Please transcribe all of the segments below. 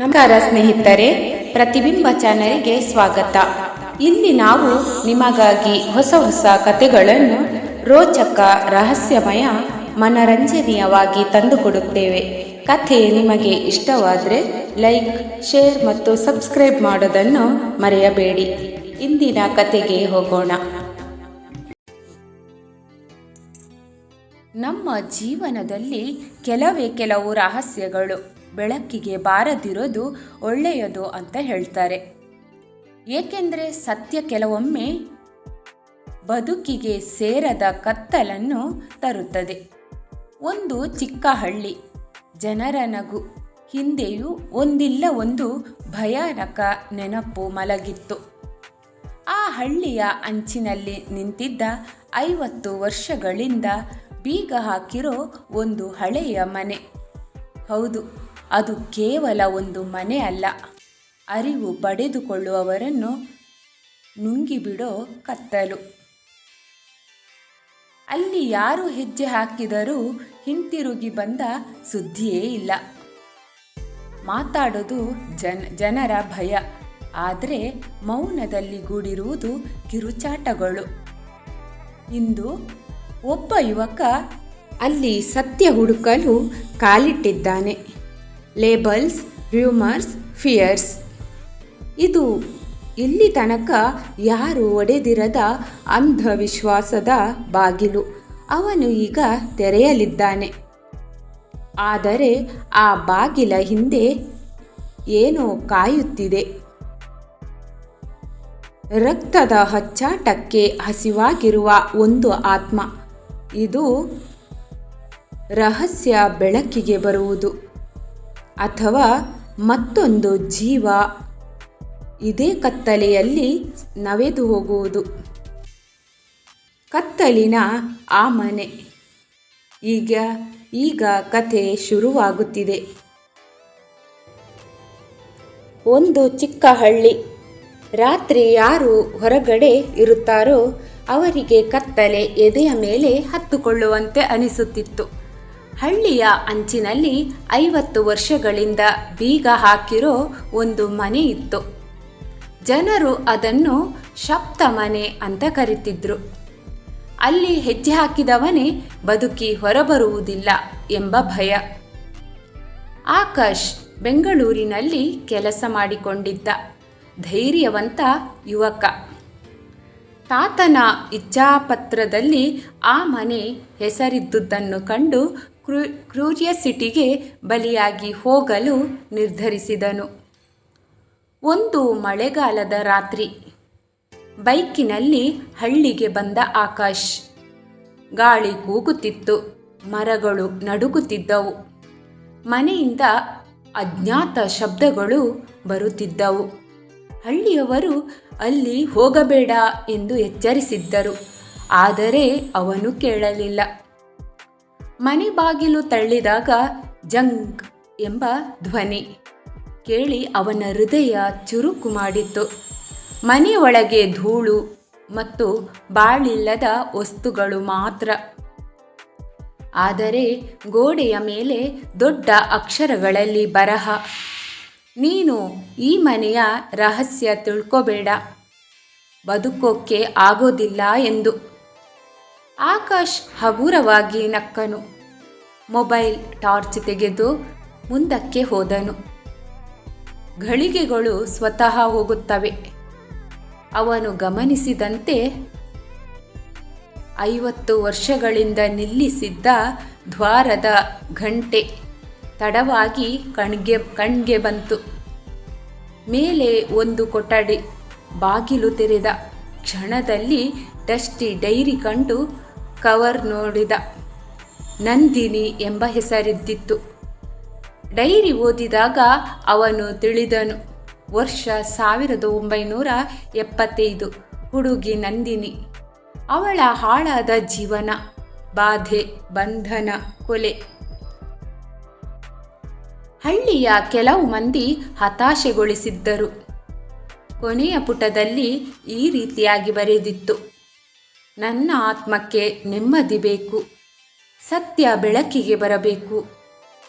ನಮಸ್ಕಾರ ಸ್ನೇಹಿತರೆ, ಪ್ರತಿಬಿಂಬ ಚಾನೆಲ್ಗೆ ಸ್ವಾಗತ. ಇಲ್ಲಿ ನಾವು ನಿಮಗಾಗಿ ಹೊಸ ಹೊಸ ಕಥೆಗಳನ್ನು ರೋಚಕ, ರಹಸ್ಯಮಯ, ಮನರಂಜನೀಯವಾಗಿ ತಂದುಕೊಡುತ್ತೇವೆ. ಕಥೆ ನಿಮಗೆ ಇಷ್ಟವಾದರೆ ಲೈಕ್, ಶೇರ್ ಮತ್ತು ಸಬ್ಸ್ಕ್ರೈಬ್ ಮಾಡೋದನ್ನು ಮರೆಯಬೇಡಿ. ಇಂದಿನ ಕಥೆಗೆ ಹೋಗೋಣ. ನಮ್ಮ ಜೀವನದಲ್ಲಿ ಕೆಲವೇ ಕೆಲವು ರಹಸ್ಯಗಳು. ಬೆಳಕಿಗೆ ಬಾರದಿರೋದು ಒಳ್ಳೆಯದು ಅಂತ ಹೇಳ್ತಾರೆ. ಏಕೆಂದರೆ ಸತ್ಯ ಕೆಲವೊಮ್ಮೆ ಬದುಕಿಗೆ ಸೇರದ ಕತ್ತಲನ್ನು ತರುತ್ತದೆ. ಒಂದು ಚಿಕ್ಕ ಹಳ್ಳಿ, ಜನರ ನಗು, ಹಿಂದೆಯೂ ಒಂದಿಲ್ಲ ಒಂದು ಭಯಾನಕ ನೆನಪು ಮಲಗಿತ್ತು. ಆ ಹಳ್ಳಿಯ ಅಂಚಿನಲ್ಲಿ ನಿಂತಿದ್ದ ಐವತ್ತು ವರ್ಷಗಳಿಂದ ಬೀಗ ಹಾಕಿರೋ ಒಂದು ಹಳೆಯ ಮನೆ. ಹೌದು ಅದು ಕೇವಲ ಒಂದು ಮನೆ ಅಲ್ಲ. ಅರಿವು ಪಡೆದುಕೊಳ್ಳುವವರನ್ನು ನುಂಗಿಬಿಡೋ ಕತ್ತಲು. ಅಲ್ಲಿ ಯಾರು ಹೆಜ್ಜೆ ಹಾಕಿದರೂ ಹಿಂತಿರುಗಿ ಬಂದ ಸುದ್ದಿಯೇ ಇಲ್ಲ. ಮಾತಾಡೋದು ಜನ, ಜನರ ಭಯ. ಆದರೆ ಮೌನದಲ್ಲಿ ಗೂಡಿರುವುದು ಕಿರುಚಾಟಗಳು. ಇಂದು ಒಬ್ಬ ಯುವಕ ಅಲ್ಲಿ ಸತ್ಯ ಹುಡುಕಲು ಕಾಲಿಟ್ಟಿದ್ದಾನೆ. Labels, ರ್ಯೂಮರ್ಸ್, fierce. ಇದು ಇಲ್ಲಿ ತನಕ ಯಾರು ಒಡೆದಿರದ ಅಂಧವಿಶ್ವಾಸದ ಬಾಗಿಲು. ಅವನು ಈಗ ತೆರೆಯಲಿದ್ದಾನೆ. ಆದರೆ ಆ ಬಾಗಿಲ ಹಿಂದೆ ಏನೋ ಕಾಯುತ್ತಿದೆ. ರಕ್ತದ ಹಚ್ಚಾಟಕ್ಕೆ ಹಸಿವಾಗಿರುವ ಒಂದು ಆತ್ಮ. ಇದು ರಹಸ್ಯ ಬೆಳಕಿಗೆ ಬರುವುದು. ಅಥವಾ ಮತ್ತೊಂದು ಜೀವ ಇದೇ ಕತ್ತಲೆಯಲ್ಲಿ ನವೆದು ಹೋಗುವುದು. ಕತ್ತಲಿನ ಆ ಮನೆ. ಈಗ ಈಗ ಕಥೆ ಶುರುವಾಗುತ್ತಿದೆ. ಒಂದು ಚಿಕ್ಕ ಹಳ್ಳಿ. ರಾತ್ರಿ ಯಾರು ಹೊರಗಡೆ ಇರುತ್ತಾರೋ ಅವರಿಗೆ ಕತ್ತಲೆ ಎದೆಯ ಮೇಲೆ ಹತ್ತುಕೊಳ್ಳುವಂತೆ ಅನಿಸುತ್ತಿತ್ತು. ಹಳ್ಳಿಯ ಅಂಚಿನಲ್ಲಿ ಐವತ್ತು ವರ್ಷಗಳಿಂದ ಬೀಗ ಹಾಕಿರೋ ಒಂದು ಮನೆ ಇತ್ತು. ಜನರು ಅದನ್ನು ಶಪ್ತ ಮನೆ ಅಂತ ಕರೀತಿದ್ರು. ಅಲ್ಲಿ ಹೆಜ್ಜೆ ಹಾಕಿದವನೇ ಬದುಕಿ ಹೊರಬರುವುದಿಲ್ಲ ಎಂಬ ಭಯ. ಆಕಾಶ್ ಬೆಂಗಳೂರಿನಲ್ಲಿ ಕೆಲಸ ಮಾಡಿಕೊಂಡಿದ್ದ ಧೈರ್ಯವಂತ ಯುವಕ. ತಾತನ ಇಚ್ಛಾಪತ್ರದಲ್ಲಿ ಆ ಮನೆ ಹೆಸರಿದ್ದುದನ್ನು ಕಂಡು ಕ್ರೂ ಕ್ಯೂರಿಯಸಿಟಿಗೆ ಬಲಿಯಾಗಿ ಹೋಗಲು ನಿರ್ಧರಿಸಿದನು. ಒಂದು ಮಳೆಗಾಲದ ರಾತ್ರಿ ಬೈಕಿನಲ್ಲಿ ಹಳ್ಳಿಗೆ ಬಂದ ಆಕಾಶ್. ಗಾಳಿ ಕೂಗುತ್ತಿತ್ತು, ಮರಗಳು ನಡುಗುತ್ತಿದ್ದವು. ಮನೆಯಿಂದ ಅಜ್ಞಾತ ಶಬ್ದಗಳು ಬರುತ್ತಿದ್ದವು. ಹಳ್ಳಿಯವರು ಅಲ್ಲಿ ಹೋಗಬೇಡ ಎಂದು ಎಚ್ಚರಿಸಿದ್ದರು, ಆದರೆ ಅವನು ಕೇಳಲಿಲ್ಲ. ಮನೆ ಬಾಗಿಲು ತಳ್ಳಿದಾಗ ಜಂಗ್ ಎಂಬ ಧ್ವನಿ ಕೇಳಿ ಅವನ ಹೃದಯ ಚುರುಕು ಮಾಡಿತ್ತು. ಮನೆಯೊಳಗೆ ಧೂಳು ಮತ್ತು ಬಾಳಿಲ್ಲದ ವಸ್ತುಗಳು ಮಾತ್ರ. ಆದರೆ ಗೋಡೆಯ ಮೇಲೆ ದೊಡ್ಡ ಅಕ್ಷರಗಳಲ್ಲಿ ಬರಹ. ನೀನು ಈ ಮನೆಯ ರಹಸ್ಯ ತಿಳ್ಕೋಬೇಡ. ಬದುಕೋಕ್ಕೆ ಆಗೋದಿಲ್ಲ ಎಂದು ಆಕಾಶ್ ಹಗುರವಾಗಿ ನಕ್ಕನು. ಮೊಬೈಲ್ ಟಾರ್ಚ್ ತೆಗೆದು ಮುಂದಕ್ಕೆ ಹೋದನು. ಘಳಿಗೆಗಳು ಸ್ವತಃ ಹೋಗುತ್ತವೆ. ಅವನು ಗಮನಿಸಿದಂತೆ ಐವತ್ತು ವರ್ಷಗಳಿಂದ ನಿಲ್ಲಿಸಿದ್ದ ದ್ವಾರದ ಘಂಟೆ ತಡವಾಗಿ ಕಣ್ಗೆ ಕಣ್ಗೆ ಬಂತು. ಮೇಲೆ ಒಂದು ಕೊಠಡಿ ಬಾಗಿಲು ತೆರೆದ ಕ್ಷಣದಲ್ಲಿ ಡಸ್ಟಿ ಡೈರಿ ಕಂಡು ಕವರ್ ನೋಡಿದ. ನಂದಿನಿ ಎಂಬ ಹೆಸರಿದ್ದಿತ್ತು. ಡೈರಿ ಓದಿದಾಗ ಅವನು ತಿಳಿದನು. ವರ್ಷ ಸಾವಿರದ ಒಂಬೈನೂರ ಎಪ್ಪತ್ತೈದು. ಹುಡುಗಿ ನಂದಿನಿ. ಅವಳ ಹಾಳಾದ ಜೀವನ, ಬಾಧೆ, ಬಂಧನ, ಕೊಲೆ. ಹಳ್ಳಿಯ ಕೆಲವು ಮಂದಿ ಹತಾಶೆಗೊಳಿಸಿದ್ದರು. ಕೊನೆಯ ಪುಟದಲ್ಲಿ ಈ ರೀತಿಯಾಗಿ ಬರೆದಿತ್ತು. ನನ್ನ ಆತ್ಮಕ್ಕೆ ನೆಮ್ಮದಿ ಬೇಕು. ಸತ್ಯ ಬೆಳಕಿಗೆ ಬರಬೇಕು.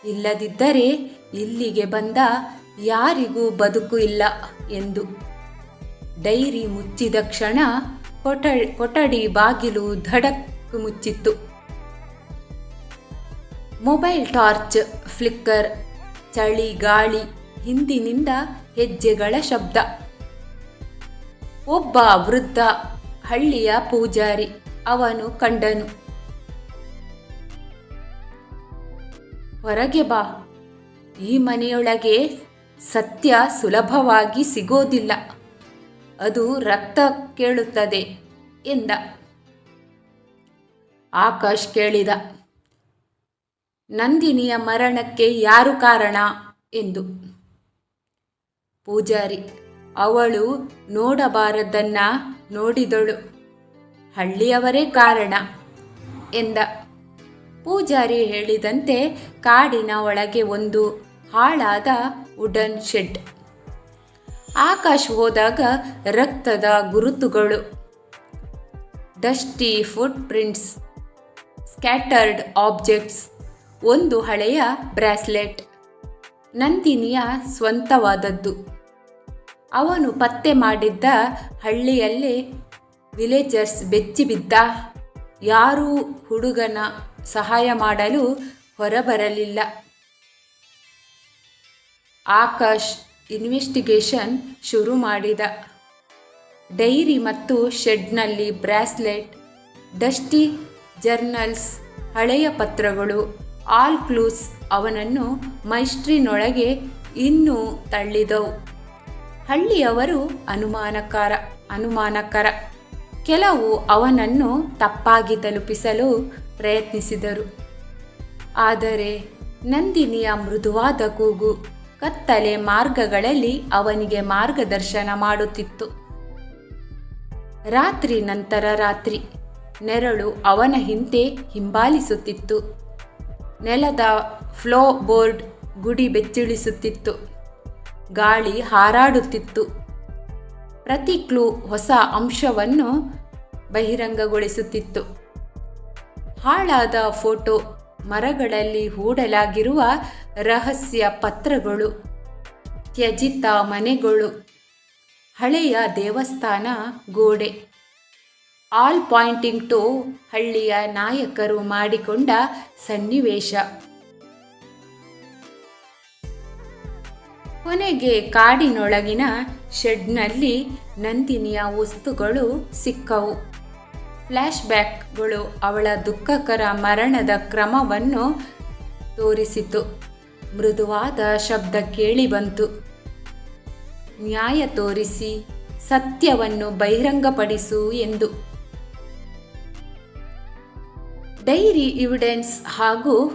ಇಲ್ಲದಿದ್ದರೆ ಇಲ್ಲಿಗೆ ಬಂದ ಯಾರಿಗೂ ಬದುಕು ಇಲ್ಲ ಎಂದು. ಡೈರಿ ಮುಚ್ಚಿದ ಕ್ಷಣ ಕೊಠ, ಕೊಠಡಿ ಬಾಗಿಲು ಧಡಕ್ ಮುಚ್ಚಿತ್ತು. ಮೊಬೈಲ್ ಟಾರ್ಚ್, ಫ್ಲಿಕ್ಕರ್, ಚಳಿ ಗಾಳಿ, ಹಿಂದಿನಿಂದ ಹೆಜ್ಜೆಗಳ ಶಬ್ದ. ಒಬ್ಬ ವೃದ್ಧ ಹಳ್ಳಿಯ ಪೂಜಾರಿ, ಅವನು ಕಂಡನು. ಹೊರಗೆ ಬಾ. ಈ ಮನೆಯೊಳಗೆ ಸತ್ಯ ಸುಲಭವಾಗಿ ಸಿಗೋದಿಲ್ಲ. ಅದು ರಕ್ತ ಕೇಳುತ್ತದೆ ಎಂದ. ಆಕಾಶ್ ಕೇಳಿದ. ನಂದಿನಿಯ ಮರಣಕ್ಕೆ ಯಾರು ಕಾರಣ? ಎಂದು. ಪೂಜಾರಿ ಅವಳು ನೋಡಬಾರದನ್ನ ನೋಡಿದಳು. ಹಳ್ಳಿಯವರೇ ಕಾರಣ ಎಂದ. ಪೂಜಾರಿ ಹೇಳಿದಂತೆ ಕಾಡಿನ ಒಳಗೆ ಒಂದು ಹಾಳಾದ ವುಡನ್ ಶೆಡ್. ಆಕಾಶ ಹೋದಾಗ ರಕ್ತದ ಗುರುತುಗಳು. Dusty foot prints scattered objects ಒಂದು ಹಳೆಯ ಬ್ರಾಸ್ಲೆಟ್. ನಂದಿನಿಯ ಸ್ವಂತವಾದದ್ದು. ಅವನು ಪತ್ತೆ ಮಾಡಿದ್ದ ಹಳ್ಳಿಯಲ್ಲಿ ವಿಲೇಜರ್ಸ್ ಬೆಚ್ಚಿಬಿದ್ದ ಯಾರೂ ಹುಡುಗನ ಸಹಾಯ ಮಾಡಲು ಹೊರಬರಲಿಲ್ಲ. ಆಕಾಶ್ ಇನ್ವೆಸ್ಟಿಗೇಷನ್ ಶುರು ಮಾಡಿದ. ಡೈರಿ ಮತ್ತು ಶೆಡ್ನಲ್ಲಿ ಬ್ರಾಸ್ಲೆಟ್, ಡಸ್ಟಿ ಜರ್ನಲ್ಸ್, ಹಳೆಯ ಪತ್ರಗಳು, ಆಲ್ ಕ್ಲೂಸ್ ಅವನನ್ನು ಮೈಸ್ಟ್ರಿನೊಳಗೆ ಇನ್ನೂ ತಳ್ಳಿದವು. ಹಳ್ಳಿಯವರು ಅನುಮಾನಕರ ಅನುಮಾನಕರ. ಕೆಲವು ಅವನನ್ನು ತಪ್ಪಾಗಿ ತಲುಪಿಸಲು ಪ್ರಯತ್ನಿಸಿದರು. ಆದರೆ ನಂದಿನಿಯ ಮೃದುವಾದ ಕೂಗು ಕತ್ತಲೆ ಮಾರ್ಗಗಳಲ್ಲಿ ಅವನಿಗೆ ಮಾರ್ಗದರ್ಶನ ಮಾಡುತ್ತಿತ್ತು. ರಾತ್ರಿ ನಂತರ ರಾತ್ರಿ ನೆರಳು ಅವನ ಹಿಂದೆ ಹಿಂಬಾಲಿಸುತ್ತಿತ್ತು. ನೆಲದ ಫ್ಲೋ ಬೋರ್ಡ್ ಗುಡಿ ಬೆಚ್ಚಿಳಿಸುತ್ತಿತ್ತು. ಗಾಳಿ ಹಾರಾಡುತ್ತಿತ್ತು. ಪ್ರತಿ ಕ್ಲೂ ಹೊಸ ಅಂಶವನ್ನು ಬಹಿರಂಗಗೊಳಿಸುತ್ತಿತ್ತು. ಹಾಳಾದ ಫೋಟೋ ಮರಗಳಲ್ಲಿ ಹೂಡಲಾಗಿರುವ ರಹಸ್ಯ ಪತ್ರಗಳು, ತ್ಯಜಿತ ಮನೆಗಳು, ಹಳೆಯ ದೇವಸ್ಥಾನ ಗೋಡೆ. ಆಲ್ ಪಾಯಿಂಟಿಂಗ್ ಟು ಹಳ್ಳಿಯ ನಾಯಕರು ಮಾಡಿಕೊಂಡ ಸನ್ನಿವೇಶ. ಕೊನೆಗೆ ಕಾಡಿನೊಳಗಿನ ಶೆಡ್ನಲ್ಲಿ ನಂದಿನಿಯ ವಸ್ತುಗಳು ಸಿಕ್ಕವು. ಫ್ಲ್ಯಾಶ್ ಬ್ಯಾಕ್ಗಳು ಅವಳ ದುಃಖಕರ ಮರಣದ ಕ್ರಮವನ್ನು ತೋರಿಸಿತು. ಮೃದುವಾದ ಶಬ್ದ ಕೇಳಿಬಂತು. ನ್ಯಾಯ ತೋರಿಸಿ ಸತ್ಯವನ್ನು ಬಹಿರಂಗಪಡಿಸು ಎಂದು. ಡೈರಿ ಇವಿಡೆನ್ಸ್ ಹಾಗೂ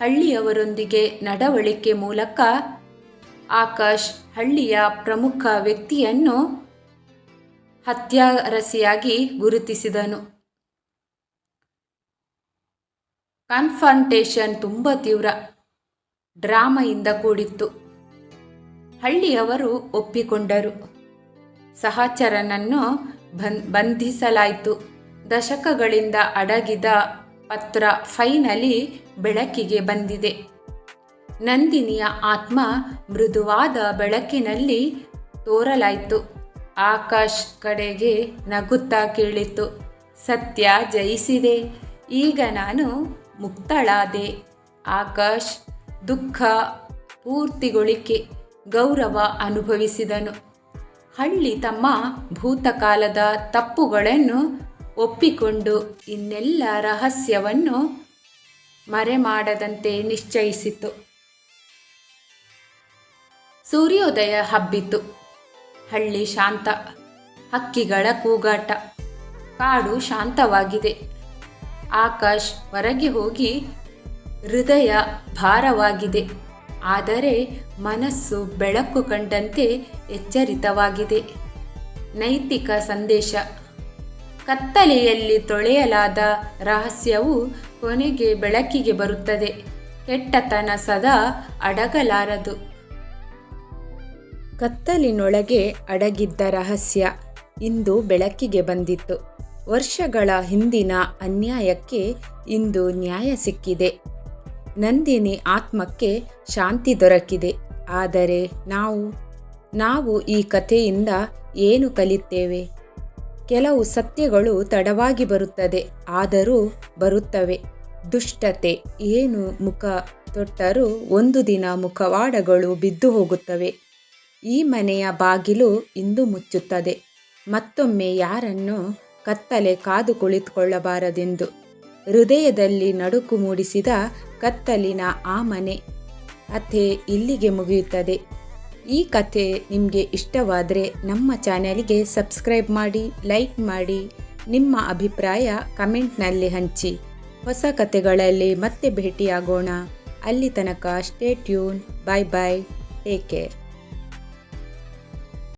ಹಳ್ಳಿಯವರೊಂದಿಗೆ ನಡವಳಿಕೆ ಮೂಲಕ ಆಕಾಶ್ ಹಳ್ಳಿಯ ಪ್ರಮುಖ ವ್ಯಕ್ತಿಯನ್ನು ಹತ್ಯಾರಸಿಯಾಗಿ ಗುರುತಿಸಿದನು. ಕನ್ಫಂಟೇಷನ್ ತುಂಬ ತೀವ್ರ, ಡ್ರಾಮೆಯಿಂದ ಕೂಡಿತ್ತು. ಹಳ್ಳಿಯವರು ಒಪ್ಪಿಕೊಂಡರು. ಸಹಚರನನ್ನು ಬನ್ ಬಂಧಿಸಲಾಯಿತು. ದಶಕಗಳಿಂದ ಅಡಗಿದ ಪತ್ರ ಫೈನಲಿ ಬೆಳಕಿಗೆ ಬಂದಿದೆ. ನಂದಿನಿಯ ಆತ್ಮ ಮೃದುವಾದ ಬೆಳಕಿನಲ್ಲಿ ತೋರಲಾಯಿತು. ಆಕಾಶ್ ಕಡೆಗೆ ನಗುತ್ತಾ ಕೇಳಿತು, ಸತ್ಯ ಜಯಿಸಿದೆ, ಈಗ ನಾನು ಮುಕ್ತಳಾದೆ. ಆಕಾಶ್, ದುಃಖ ಪೂರ್ತಿಗೊಳಿಕೆ, ಗೌರವ ಅನುಭವಿಸಿದನು. ಹಳ್ಳಿ ತಮ್ಮ ಭೂತಕಾಲದ ತಪ್ಪುಗಳನ್ನು ಒಪ್ಪಿಕೊಂಡು ಇನ್ನೆಲ್ಲ ರಹಸ್ಯವನ್ನು ಮರೆಮಾಡದಂತೆ ನಿಶ್ಚಯಿಸಿತು. ಸೂರ್ಯೋದಯ ಹಬ್ಬಿತು. ಹಳ್ಳಿ ಶಾಂತ, ಹಕ್ಕಿಗಳ ಕೂಗಾಟ, ಕಾಡು ಶಾಂತವಾಗಿದೆ. ಆಕಾಶ್ ಹೊರಗೆ ಹೋಗಿ ಹೃದಯ ಭಾರವಾಗಿದೆ. ಆದರೆ ಮನಸ್ಸು ಬೆಳಕು ಕಂಡಂತೆ ಎಚ್ಚರಿತವಾಗಿದೆ. ನೈತಿಕ ಸಂದೇಶ, ಕತ್ತಲೆಯಲ್ಲಿ ತೊಳೆಯಲಾದ ರಹಸ್ಯವು ಕೊನೆಗೆ ಬೆಳಕಿಗೆ ಬರುತ್ತದೆ. ಕೆಟ್ಟತನ ಸದಾ ಅಡಗಲಾರದು. ಕತ್ತಲಿನೊಳಗೆ ಅಡಗಿದ್ದ ರಹಸ್ಯ ಇಂದು ಬೆಳಕಿಗೆ ಬಂದಿತ್ತು. ವರ್ಷಗಳ ಹಿಂದಿನ ಅನ್ಯಾಯಕ್ಕೆ ಇಂದು ನ್ಯಾಯ ಸಿಕ್ಕಿದೆ. ನಂದಿನಿ ಆತ್ಮಕ್ಕೆ ಶಾಂತಿ ದೊರಕಿದೆ. ಆದರೆ ನಾವು ನಾವು ಈ ಕಥೆಯಿಂದ ಏನು ಕಲಿತೇವೆ? ಕೆಲವು ಸತ್ಯಗಳು ತಡವಾಗಿ ಬರುತ್ತದೆ, ಆದರೂ ಬರುತ್ತವೆ. ದುಷ್ಟತೆ ಏನು ಮುಖ ತೊಟ್ಟರೂ ಒಂದು ದಿನ ಮುಖವಾಡಗಳು ಬಿದ್ದು ಹೋಗುತ್ತವೆ. ಈ ಮನೆಯ ಬಾಗಿಲು ಇಂದು ಮುಚ್ಚುತ್ತದೆ. ಮತ್ತೊಮ್ಮೆ ಯಾರನ್ನು ಕತ್ತಲೆ ಕಾದು ಕುಳಿತುಕೊಳ್ಳಬಾರದೆಂದು. ಹೃದಯದಲ್ಲಿ ನಡುಕು ಮೂಡಿಸಿದ ಕತ್ತಲಿನ ಆ ಮನೆ ಕಥೆ ಇಲ್ಲಿಗೆ ಮುಗಿಯುತ್ತದೆ. ಈ ಕಥೆ ನಿಮಗೆ ಇಷ್ಟವಾದರೆ ನಮ್ಮ ಚಾನೆಲ್ಗೆ ಸಬ್ಸ್ಕ್ರೈಬ್ ಮಾಡಿ, ಲೈಕ್ ಮಾಡಿ, ನಿಮ್ಮ ಅಭಿಪ್ರಾಯ ಕಮೆಂಟ್ನಲ್ಲಿ ಹಂಚಿ. ಹೊಸ ಕಥೆಗಳಲ್ಲಿ ಮತ್ತೆ ಭೇಟಿಯಾಗೋಣ. ಅಲ್ಲಿ ತನಕ stay tune bye bye take care.